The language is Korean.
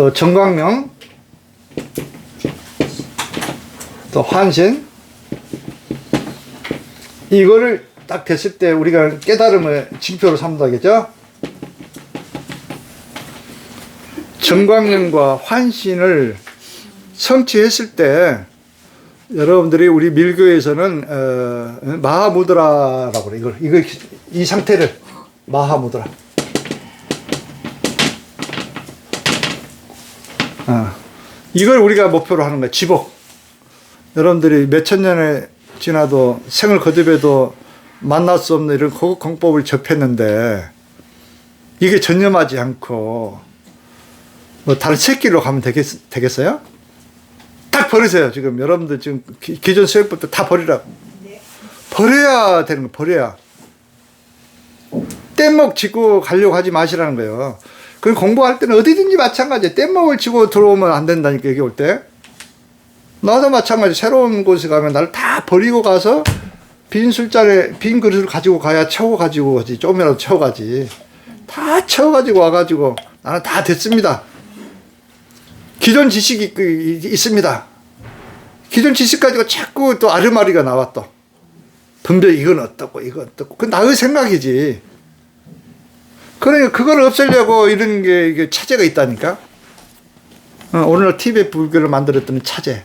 또 정광명, 또 환신. 이거를 딱 됐을 때 우리가 깨달음을 징표로 삼다겠죠? 정광명과 환신을 성취했을 때 여러분들이 우리 밀교에서는 어, 마하무드라라고 그래 이걸 이거 이 상태를 마하무드라. 어, 이걸 우리가 목표로 하는 거야 지복. 여러분들이 몇천 년에 지나도 생을 거듭해도 만날 수 없는 이런 고급 공법을 접했는데 이게 전념하지 않고 뭐 다른 새길로 가면 되겠, 되겠어요? 딱 버리세요. 지금 여러분들 지금 기, 기존 수행법도 다 버리라고. 버려야 되는 거 버려야. 뗏목 짚고 가려고 하지 마시라는 거예요. 그 공부할 때는 어디든지 마찬가지예요. 뗏목을 치고 들어오면 안 된다니까 여기 올 때. 나도 마찬가지. 새로운 곳에 가면 나를 다 버리고 가서 빈 술잔에 빈 그릇을 가지고 가야 채워 가지고 가지. 조금이라도 채워 가지. 다 채워 가지고 와 가지고 나는 다 됐습니다. 기존 지식이 그 이- 있습니다. 기존 지식 가지고 자꾸 또 아르마리가 또. 분별 이건 어떻고 이건 어떻고 그 나의 생각이지. 그러니까 그걸 없애려고 이런 게 이게 차제가 있다니까. 어, 오늘 TV에 불교를 만들었더니 차제.